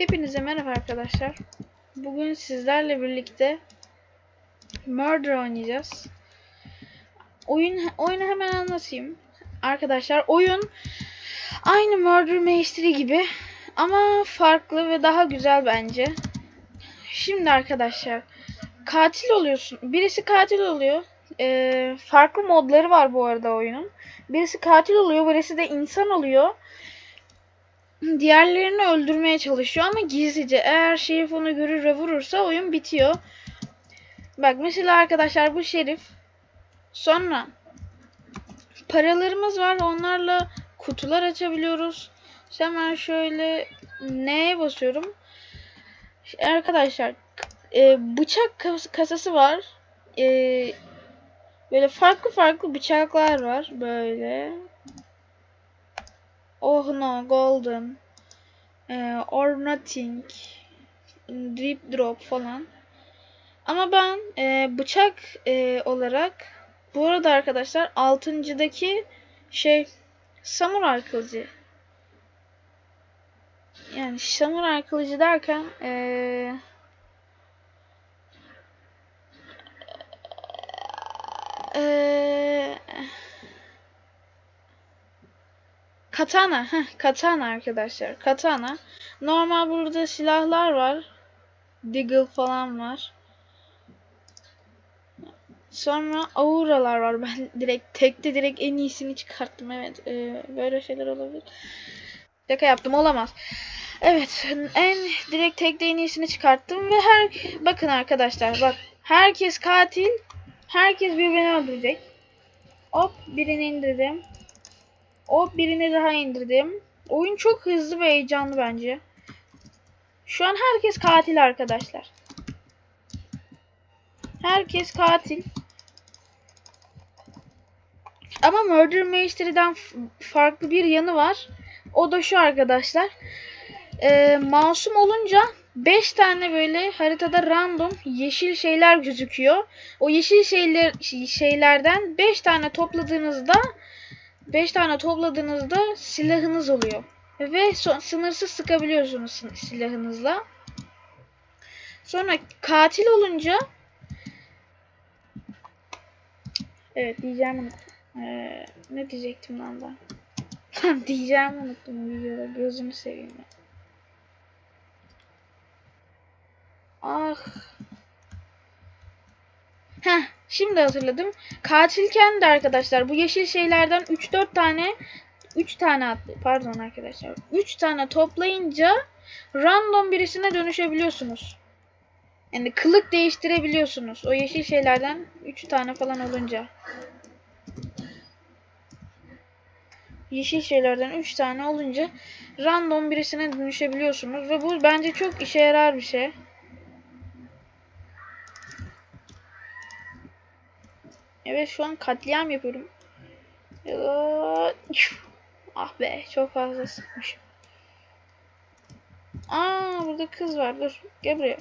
Hepinize merhaba arkadaşlar. Bugün sizlerle birlikte Murder oynayacağız. Oyun oyunu hemen anlatayım. Arkadaşlar oyun aynı Murder Mystery gibi ama farklı ve daha güzel bence. Şimdi arkadaşlar katil oluyorsun. Birisi katil oluyor. Ee, farklı modları var bu arada oyunun. Birisi katil oluyor, birisi de insan oluyor diğerlerini öldürmeye çalışıyor ama gizlice. Eğer Şerif onu görür ve vurursa oyun bitiyor. Bak mesela arkadaşlar bu Şerif. Sonra paralarımız var. Onlarla kutular açabiliyoruz. Hemen şöyle neye basıyorum? Arkadaşlar e, bıçak kasası var. E, böyle farklı farklı bıçaklar var. Böyle Oh no, golden. Ee, or nothing. Drip drop falan. Ama ben e, bıçak e, olarak bu arada arkadaşlar altıncıdaki şey samuray kılıcı. Yani samuray kılıcı derken e, e, Katana. Heh, katana arkadaşlar. Katana. Normal burada silahlar var. Deagle falan var. Sonra auralar var. Ben direkt tekte direkt en iyisini çıkarttım. Evet. E, böyle şeyler olabilir. Şaka yaptım. Olamaz. Evet. En direkt tekte en iyisini çıkarttım. Ve her bakın arkadaşlar. Bak. Herkes katil. Herkes birbirini öldürecek. Hop birini indirdim. O birini daha indirdim. Oyun çok hızlı ve heyecanlı bence. Şu an herkes katil arkadaşlar. Herkes katil. Ama Murder Mystery'den farklı bir yanı var. O da şu arkadaşlar. Ee, masum olunca 5 tane böyle haritada random yeşil şeyler gözüküyor. O yeşil şeyler şeylerden 5 tane topladığınızda 5 tane topladığınızda silahınız oluyor. Ve son, sınırsız sıkabiliyorsunuz silahınızla. Sonra katil olunca Evet diyeceğim. Ee, ne diyecektim lan ben? diyeceğim unuttum videoda. Gözünü seveyim ya. Ah. Heh, şimdi hatırladım. Katilken de arkadaşlar bu yeşil şeylerden 3-4 tane 3 tane. Pardon arkadaşlar. 3 tane toplayınca random birisine dönüşebiliyorsunuz. Yani kılık değiştirebiliyorsunuz. O yeşil şeylerden 3 tane falan olunca. Yeşil şeylerden 3 tane olunca random birisine dönüşebiliyorsunuz. Ve bu bence çok işe yarar bir şey. Evet şu an katliam yapıyorum. Ah be çok fazla sıkmışım. Aa burada kız var dur gel buraya.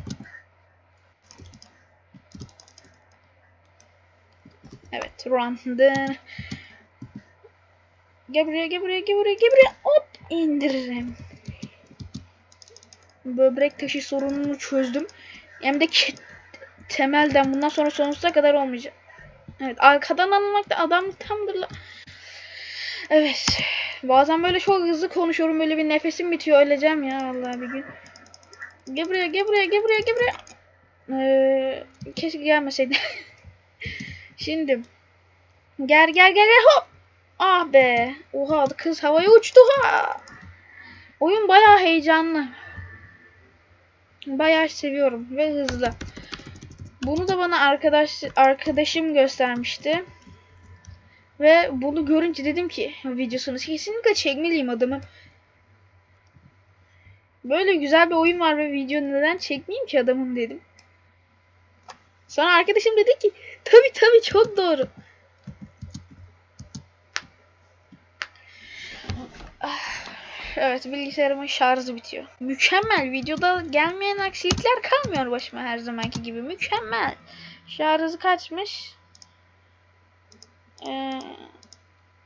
Evet run. Gel buraya gel buraya gel buraya gel buraya hop indiririm. Böbrek taşı sorununu çözdüm. Hem de temelden bundan sonra sonsuza kadar olmayacak. Evet arkadan alınmak da adam tamdır. Evet. Bazen böyle çok hızlı konuşuyorum. Böyle bir nefesim bitiyor. Öleceğim ya vallahi bir gün. Gel buraya gel buraya gel buraya gel buraya. Ee, keşke gelmeseydi. Şimdi. Gel gel gel gel hop. Ah be. Oha kız havaya uçtu ha. Oyun bayağı heyecanlı. Bayağı seviyorum ve hızlı. Bunu da bana arkadaş arkadaşım göstermişti. Ve bunu görünce dedim ki videosunu kesinlikle çekmeliyim adamı. Böyle güzel bir oyun var ve video neden çekmeyeyim ki adamım dedim. Sonra arkadaşım dedi ki tabi tabi çok doğru. Evet bilgisayarımın şarjı bitiyor. Mükemmel. Videoda gelmeyen aksilikler kalmıyor başıma her zamanki gibi. Mükemmel. Şarjı kaçmış? Ee,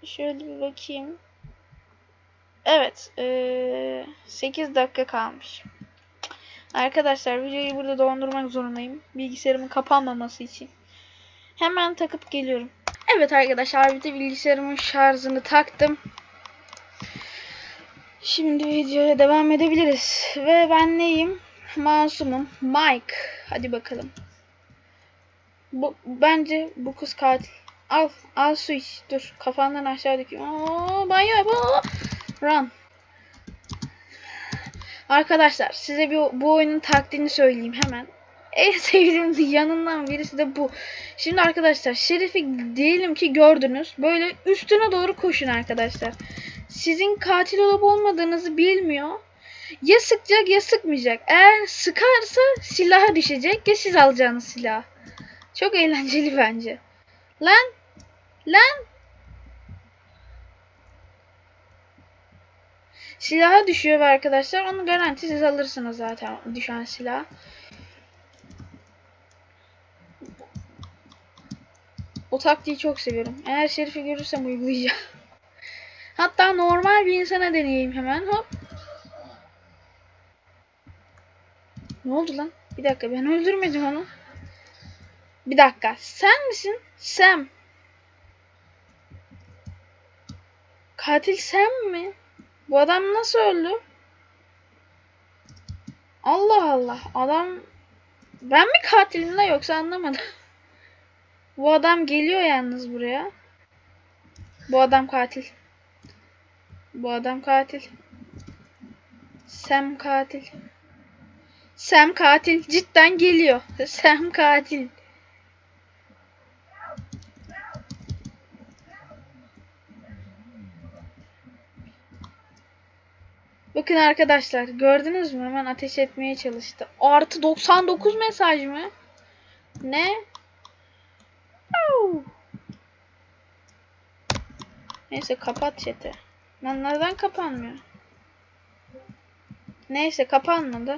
şöyle bir bakayım. Evet. Ee, 8 dakika kalmış. Arkadaşlar videoyu burada dondurmak zorundayım. Bilgisayarımın kapanmaması için. Hemen takıp geliyorum. Evet arkadaşlar bir de bilgisayarımın şarjını taktım. Şimdi videoya devam edebiliriz. Ve ben neyim? Masumum. Mike. Hadi bakalım. Bu, bence bu kız katil. Al. Al su iç. Dur. Kafandan aşağı döküyor. Aa, banyo yap. Run. Arkadaşlar size bir, bu oyunun taktiğini söyleyeyim hemen. En sevdiğim yanından birisi de bu. Şimdi arkadaşlar Şerif'i diyelim ki gördünüz. Böyle üstüne doğru koşun arkadaşlar. Sizin katil olup olmadığınızı bilmiyor. Ya sıkacak ya sıkmayacak. Eğer sıkarsa silaha düşecek ya siz alacağınız silah. Çok eğlenceli bence. Lan! Lan! Silaha düşüyor arkadaşlar onu garanti siz alırsınız zaten düşen silah. O taktiği çok seviyorum. Eğer Şerif'i görürsem uygulayacağım. Hatta normal bir insana deneyeyim hemen. Hop. Ne oldu lan? Bir dakika ben öldürmedim onu. Bir dakika. Sen misin? Sam. Katil sen mi? Bu adam nasıl öldü? Allah Allah. Adam ben mi katilim la yoksa anlamadım. Bu adam geliyor yalnız buraya. Bu adam katil. Bu adam katil. Sam katil. Sam katil. Cidden geliyor. Sam katil. Bakın arkadaşlar gördünüz mü? Hemen ateş etmeye çalıştı. Artı 99 mesaj mı? Ne? Neyse kapat chat'i. Lan neden kapanmıyor? Neyse kapanmadı.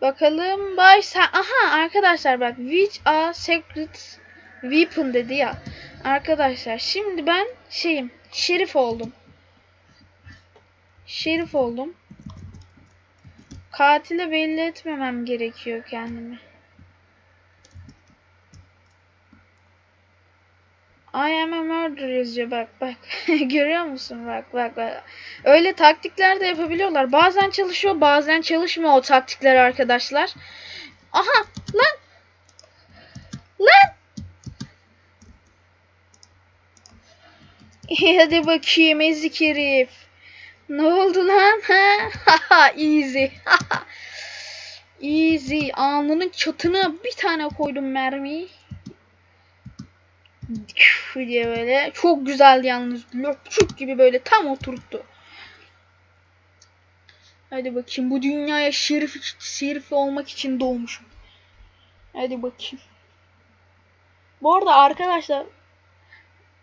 Bakalım bay sen aha arkadaşlar bak which a secret weapon dedi ya. Arkadaşlar şimdi ben şeyim şerif oldum. Şerif oldum. Katile belli etmemem gerekiyor kendimi. I am a murderer yazıyor bak bak. Görüyor musun bak bak bak. Öyle taktikler de yapabiliyorlar. Bazen çalışıyor bazen çalışmıyor o taktikler arkadaşlar. Aha lan. Lan. Hadi bakayım ezik herif. Ne oldu lan? Ha? Easy. Easy. Alnının çatına bir tane koydum mermiyi. Diye böyle. Çok güzeldi yalnız. Löpçük gibi böyle tam oturttu. Hadi bakayım bu dünyaya şerif, şerif olmak için doğmuşum. Hadi bakayım. Bu arada arkadaşlar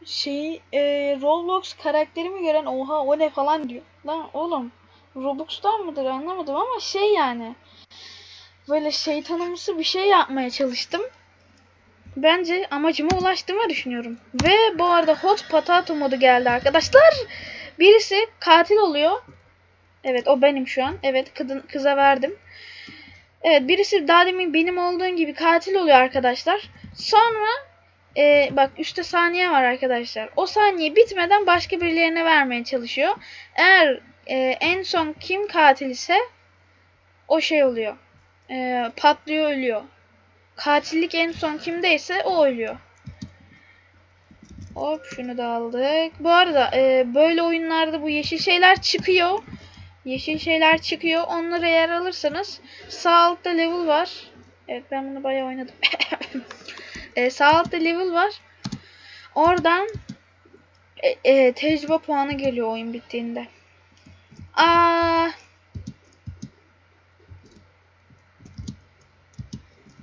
şeyi e, Roblox karakterimi gören oha o ne falan diyor. Lan oğlum Roblox'tan mıdır anlamadım ama şey yani böyle şeytanımsı bir şey yapmaya çalıştım. Bence amacıma ulaştığımı düşünüyorum. Ve bu arada Hot Potato modu geldi arkadaşlar. Birisi katil oluyor. Evet o benim şu an. Evet kızın, kıza verdim. Evet birisi daha demin benim olduğum gibi katil oluyor arkadaşlar. Sonra e, bak üstte saniye var arkadaşlar. O saniye bitmeden başka birilerine vermeye çalışıyor. Eğer e, en son kim katil ise o şey oluyor. E, patlıyor ölüyor. Katillik en son kimdeyse o ölüyor. Hop şunu da aldık. Bu arada e, böyle oyunlarda bu yeşil şeyler çıkıyor. Yeşil şeyler çıkıyor. Onları eğer alırsanız sağ altta level var. Evet ben bunu bayağı oynadım. e, sağ altta level var. Oradan e, e, tecrübe puanı geliyor oyun bittiğinde. Aa.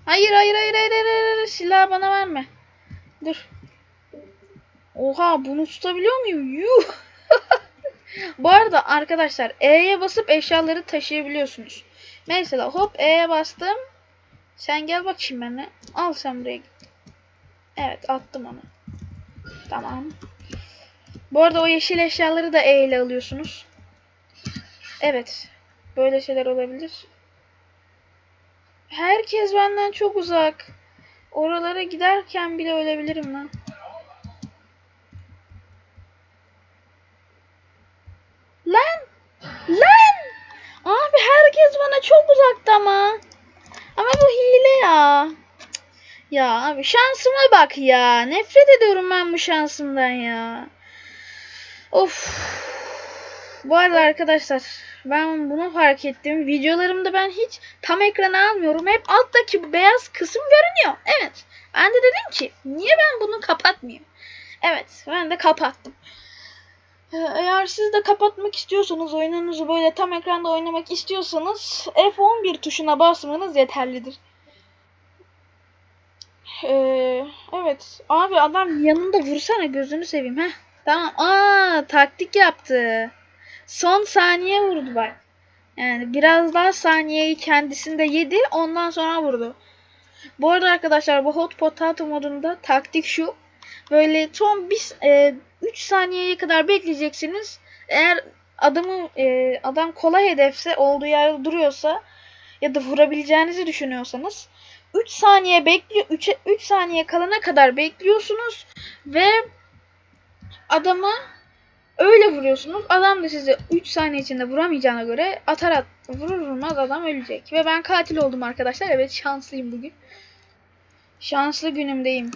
Hayır hayır hayır hayır hayır, hayır. silahı bana verme. Dur. Oha bunu tutabiliyor muyum? Yuh. Bu arada arkadaşlar E'ye basıp eşyaları taşıyabiliyorsunuz. Mesela hop E'ye bastım. Sen gel bak şimdi benimle. Al sen buraya. Evet attım onu. Tamam. Bu arada o yeşil eşyaları da E ile alıyorsunuz. Evet. Böyle şeyler olabilir. Herkes benden çok uzak. Oralara giderken bile ölebilirim lan. Lan! Lan! Abi herkes bana çok uzakta ama. Ama bu hile ya. Ya abi şansıma bak ya. Nefret ediyorum ben bu şansımdan ya. Of. Bu arada arkadaşlar ben bunu fark ettim. Videolarımda ben hiç tam ekrana almıyorum. Hep alttaki beyaz kısım görünüyor. Evet. Ben de dedim ki niye ben bunu kapatmayayım? Evet ben de kapattım. Ee, Eğer siz de kapatmak istiyorsanız oyununuzu böyle tam ekranda oynamak istiyorsanız F11 tuşuna basmanız yeterlidir. Ee, evet. Abi adam yanında vursana gözünü seveyim. Heh. Tamam. Aa taktik yaptı. Son saniye vurdu bak. Yani biraz daha saniyeyi kendisinde yedi. Ondan sonra vurdu. Bu arada arkadaşlar bu Hot Potato modunda taktik şu. Böyle son 3 saniyeye kadar bekleyeceksiniz. Eğer adamı e, adam kolay hedefse olduğu yerde duruyorsa ya da vurabileceğinizi düşünüyorsanız 3 saniye bekliyor 3 3 saniye kalana kadar bekliyorsunuz ve adamı öyle vuruyorsunuz. Adam da sizi 3 saniye içinde vuramayacağına göre atar at vurur vurmaz adam ölecek. Ve ben katil oldum arkadaşlar. Evet şanslıyım bugün. Şanslı günümdeyim.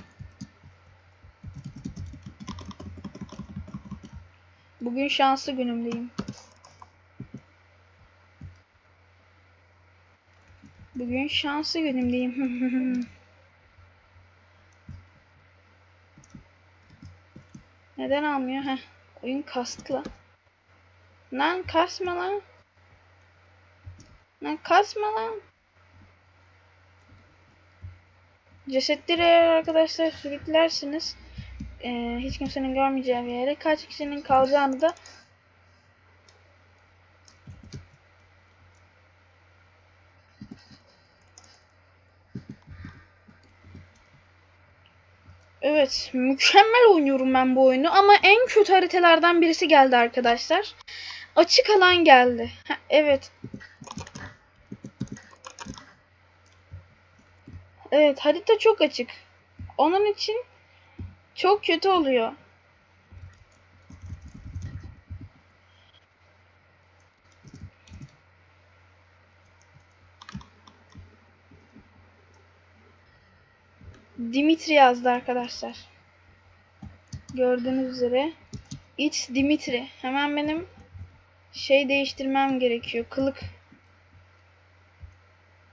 Bugün şanslı günümdeyim. Bugün şanslı günümdeyim. Neden almıyor? Heh. Oyun kastı lan. Lan kasma lan. Lan kasma lan. Cesetleri eğer arkadaşlar sürüklersiniz e, hiç kimsenin görmeyeceği bir yere kaç kişinin kalacağını da Evet, mükemmel oynuyorum ben bu oyunu ama en kötü haritalardan birisi geldi arkadaşlar. Açık alan geldi. Ha, evet. Evet, harita çok açık. Onun için çok kötü oluyor. Dimitri yazdı arkadaşlar. Gördüğünüz üzere. It's Dimitri. Hemen benim şey değiştirmem gerekiyor. Kılık.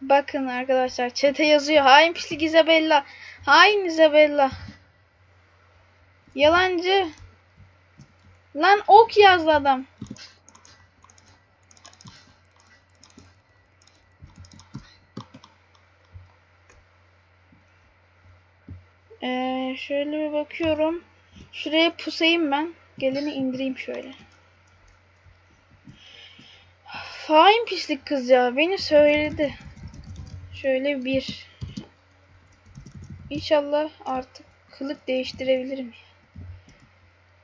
Bakın arkadaşlar çete yazıyor. Hain pislik Isabella. Hain Isabella. Yalancı. Lan ok yazdı adam. Ee, şöyle bir bakıyorum. Şuraya pusayım ben. Geleni indireyim şöyle. Fain pislik kız ya. Beni söyledi. Şöyle bir. İnşallah artık kılık değiştirebilirim.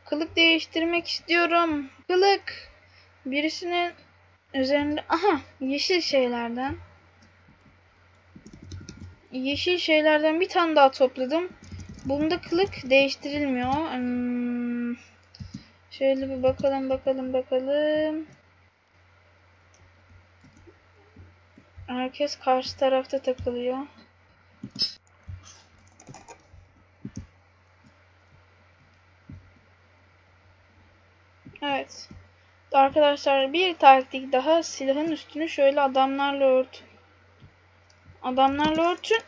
Kılık değiştirmek istiyorum. Kılık. Birisinin üzerinde... Aha yeşil şeylerden. Yeşil şeylerden bir tane daha topladım. Bunda kılık değiştirilmiyor. Hmm. Şöyle bir bakalım bakalım bakalım. Herkes karşı tarafta takılıyor. Evet. Arkadaşlar bir taktik daha silahın üstünü şöyle adamlarla örtün. Adamlarla örtün.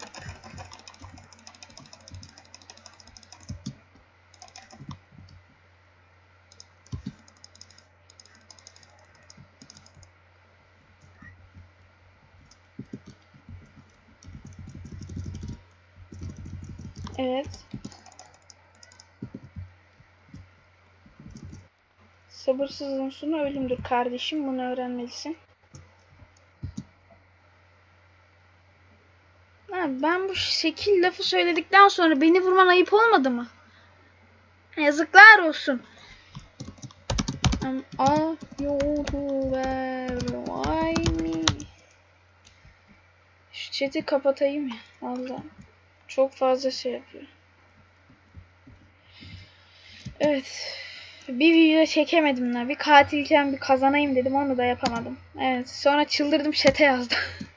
Evet. Sabırsızlığın sonu ölümdür kardeşim. Bunu öğrenmelisin. Ha, ben bu şekil lafı söyledikten sonra beni vurman ayıp olmadı mı? Yazıklar olsun. Um, all you to wear wine chat'i kapatayım ya. Valla. Çok fazla şey yapıyor. Evet. Bir video çekemedim la. Bir katilken bir kazanayım dedim onu da yapamadım. Evet. Sonra çıldırdım chat'e yazdım.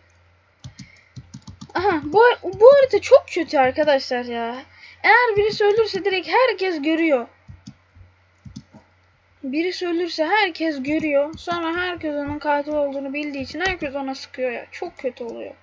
Aha bu, bu harita çok kötü arkadaşlar ya. Eğer birisi ölürse direkt herkes görüyor. Birisi ölürse herkes görüyor. Sonra herkes onun katil olduğunu bildiği için herkes ona sıkıyor ya. Çok kötü oluyor.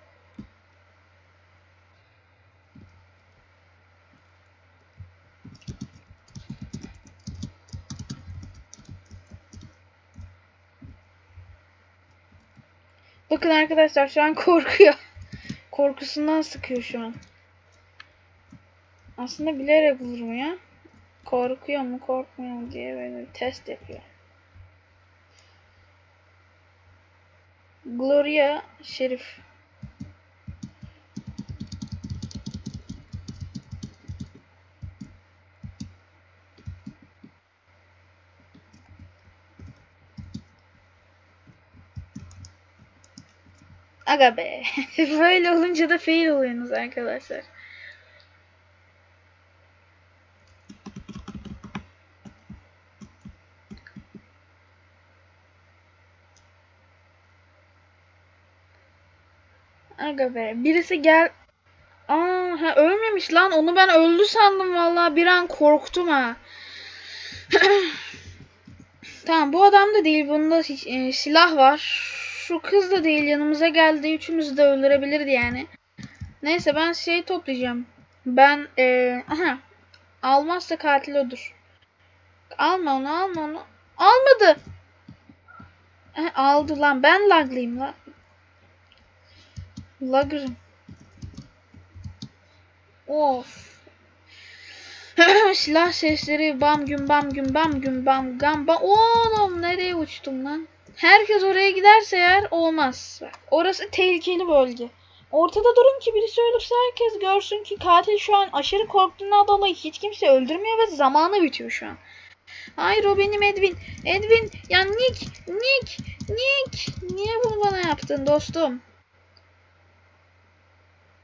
Bakın arkadaşlar şu an korkuyor. Korkusundan sıkıyor şu an. Aslında bilerek vurmuyor. Korkuyor mu korkmuyor mu diye böyle test yapıyor. Gloria Şerif. Aga be. Böyle olunca da fail oluyorsunuz arkadaşlar. Aga be. Birisi gel... Aa, ha, ölmemiş lan. Onu ben öldü sandım vallahi. Bir an korktum ha. tamam bu adam da değil. Bunda e, silah var. Şu kız da değil. Yanımıza geldi. Üçümüzü de öldürebilirdi yani. Neyse ben şey toplayacağım. Ben e, aha almazsa katil odur. Alma onu alma onu. Almadı. Ha, aldı lan. Ben laglıyım lan. Lagırım. Of. Silah sesleri bam güm bam güm bam güm bam gam bam. Oğlum nereye uçtum lan? Herkes oraya giderse eğer olmaz. Orası tehlikeli bölge. Ortada durun ki birisi ölürse herkes görsün ki katil şu an aşırı korktuğundan dolayı hiç kimse öldürmüyor ve zamanı bitiyor şu an. Hayır o benim Edwin. Edwin ya Nick, Nick, Nick. Niye bunu bana yaptın dostum?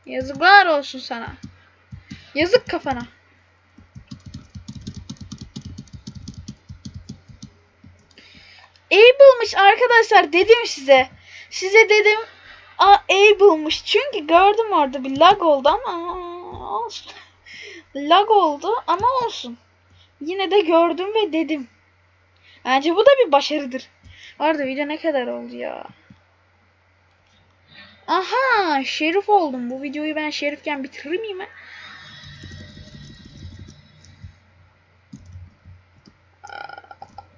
Yazıklar olsun sana. Yazık kafana. Able'mış arkadaşlar dedim size. Size dedim. Aa Able'mış. Çünkü gördüm orada bir lag oldu ama olsun. lag oldu ama olsun. Yine de gördüm ve dedim. Bence bu da bir başarıdır. Vardı video ne kadar oldu ya. Aha şerif oldum. Bu videoyu ben şerifken bitirir miyim? ha?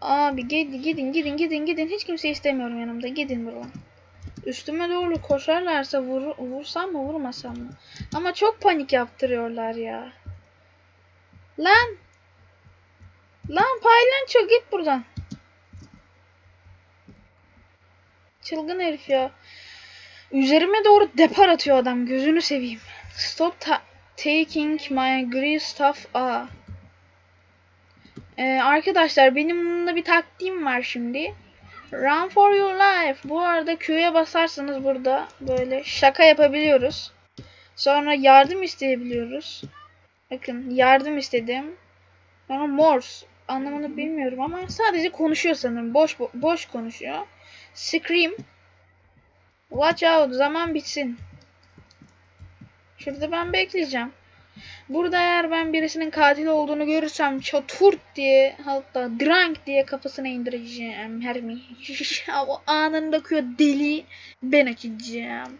Abi gidin gidin gidin gidin gidin. Hiç kimse istemiyorum yanımda. Gidin buradan. Üstüme doğru koşarlarsa vur, vursam mı vurmasam mı? Ama çok panik yaptırıyorlar ya. Lan. Lan paylanço git buradan. Çılgın herif ya. Üzerime doğru depar atıyor adam. Gözünü seveyim. Stop ta- taking my grey stuff. Aa. Ee, arkadaşlar benim bununla bir taktiğim var şimdi. Run for your life. Bu arada Q'ya basarsanız burada böyle şaka yapabiliyoruz. Sonra yardım isteyebiliyoruz. Bakın yardım istedim. Sonra Morse. Anlamını bilmiyorum ama sadece konuşuyor sanırım. Boş bo- boş konuşuyor. Scream. Watch out. Zaman bitsin. Şurada ben bekleyeceğim. Burada eğer ben birisinin katil olduğunu görürsem çaturt diye hatta drunk diye kafasına indireceğim Hermi. o anında akıyor deli ben açacağım.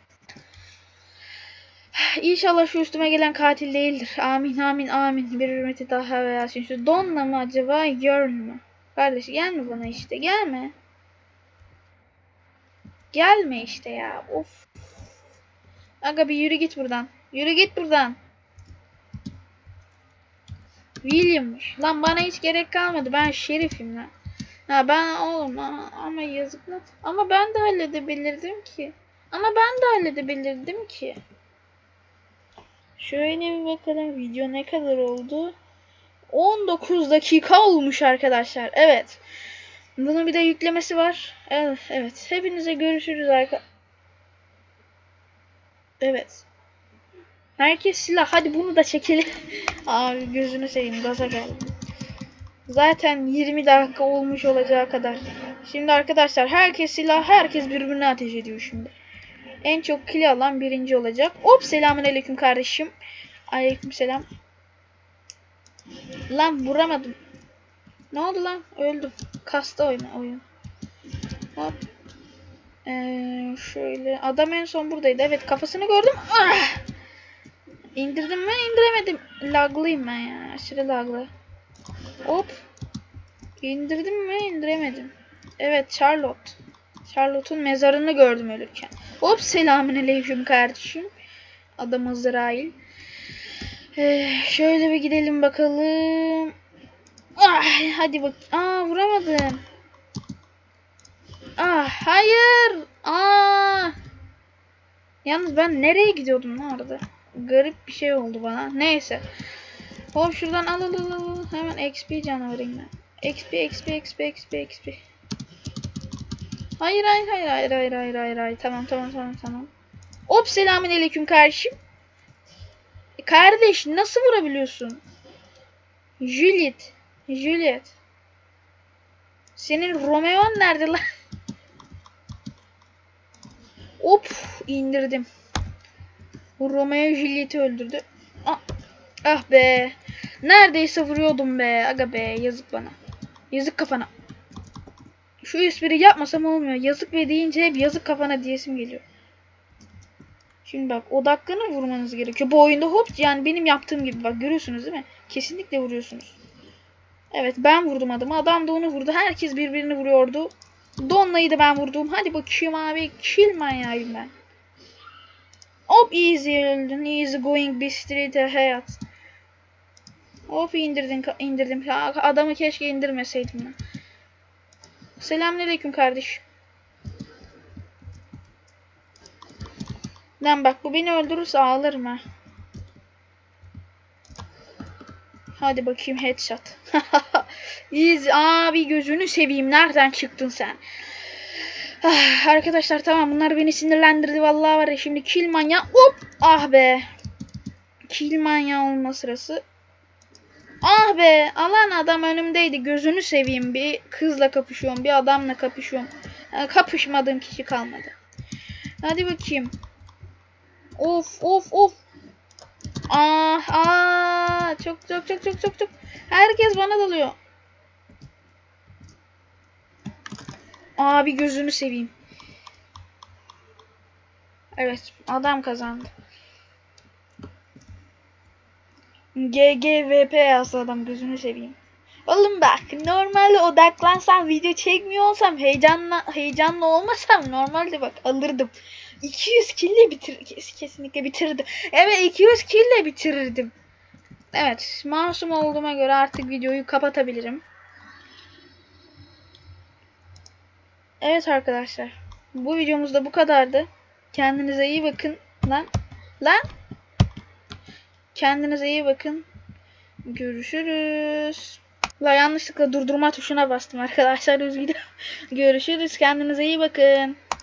İnşallah şu üstüme gelen katil değildir. Amin amin amin. Bir hürmeti daha veya şu Donna mı acaba Girl mü? Kardeş gelme bana işte gelme. Gelme işte ya. Of. Aga bir yürü git buradan. Yürü git buradan. William'mış. Lan bana hiç gerek kalmadı. Ben şerifim lan. Ha ben oğlum ama, yazık lan. Ama ben de halledebilirdim ki. Ama ben de halledebilirdim ki. Şöyle bir bakalım video ne kadar oldu. 19 dakika olmuş arkadaşlar. Evet. Bunun bir de yüklemesi var. Evet, evet. Hepinize görüşürüz arkadaşlar. Evet. Herkes silah. Hadi bunu da çekelim. Abi gözünü seveyim. Gaza geldim. Zaten 20 dakika olmuş olacağı kadar. Şimdi arkadaşlar herkes silah. Herkes birbirine ateş ediyor şimdi. En çok kill alan birinci olacak. Hop selamünaleyküm kardeşim. Aleykümselam. Lan vuramadım. Ne oldu lan? Öldüm. Kasta oyna oyun. Hop. Ee, şöyle. Adam en son buradaydı. Evet kafasını gördüm. Ah! İndirdim mi? İndiremedim. Laglıyım ben ya. Aşırı laglı. Hop. İndirdim mi? İndiremedim. Evet Charlotte. Charlotte'un mezarını gördüm ölürken. Hop selamünaleyküm kardeşim. Adam Azrail. Ee, şöyle bir gidelim bakalım. Ah, hadi bak. Aa vuramadım. Ah hayır. Aa. Yalnız ben nereye gidiyordum lan orada? Garip bir şey oldu bana. Neyse. Hop şuradan al al al al. Hemen XP canavarıyım ben. XP XP XP XP XP. Hayır hayır hayır hayır hayır hayır hayır hayır. Tamam tamam tamam tamam. Hop selamünaleyküm kardeşim. E, Kardeş nasıl vurabiliyorsun? Juliet. Juliet. Senin Romeo'n nerede lan? Hop indirdim. Bu Romeo Juliet'i öldürdü. Ah, ah be. Neredeyse vuruyordum be. Aga be yazık bana. Yazık kafana. Şu espri yapmasam olmuyor. Yazık be deyince hep yazık kafana diyesim geliyor. Şimdi bak odaklanıp vurmanız gerekiyor. Bu oyunda hop yani benim yaptığım gibi bak görüyorsunuz değil mi? Kesinlikle vuruyorsunuz. Evet ben vurdum adamı. Adam da onu vurdu. Herkes birbirini vuruyordu. Donna'yı da ben vurdum. Hadi bakayım abi. Kill manyağıyım ben. Hop easy öldün. Easy going bir street hayat. Hop indirdin, indirdim. Adamı keşke indirmeseydim ben. Selamünaleyküm kardeş. Lan bak bu beni öldürürse ağlarım ha. Hadi bakayım headshot. Easy abi gözünü seveyim. Nereden çıktın sen? Ah, arkadaşlar tamam bunlar beni sinirlendirdi vallahi var ya şimdi kill manya hop! Ah be! Kill manya olma sırası. Ah be! Alan adam önümdeydi gözünü seveyim bir. Kızla kapışıyorum bir adamla kapışıyorum. Ha, kapışmadığım kişi kalmadı. Hadi bakayım. Of of of! Ah ah! Çok çok çok çok çok çok! Herkes bana dalıyor Abi gözünü seveyim. Evet adam kazandı. GGVP yazdı adam gözünü seveyim. Oğlum bak normalde odaklansam video çekmiyor olsam heyecanla heyecanlı olmasam normalde bak alırdım. 200 kille bitir kes- kesinlikle bitirdim. Evet 200 kille bitirirdim. Evet masum olduğuma göre artık videoyu kapatabilirim. Evet arkadaşlar. Bu videomuz da bu kadardı. Kendinize iyi bakın. Lan. Lan. Kendinize iyi bakın. Görüşürüz. La yanlışlıkla durdurma tuşuna bastım arkadaşlar üzgünüm. Görüşürüz. Kendinize iyi bakın.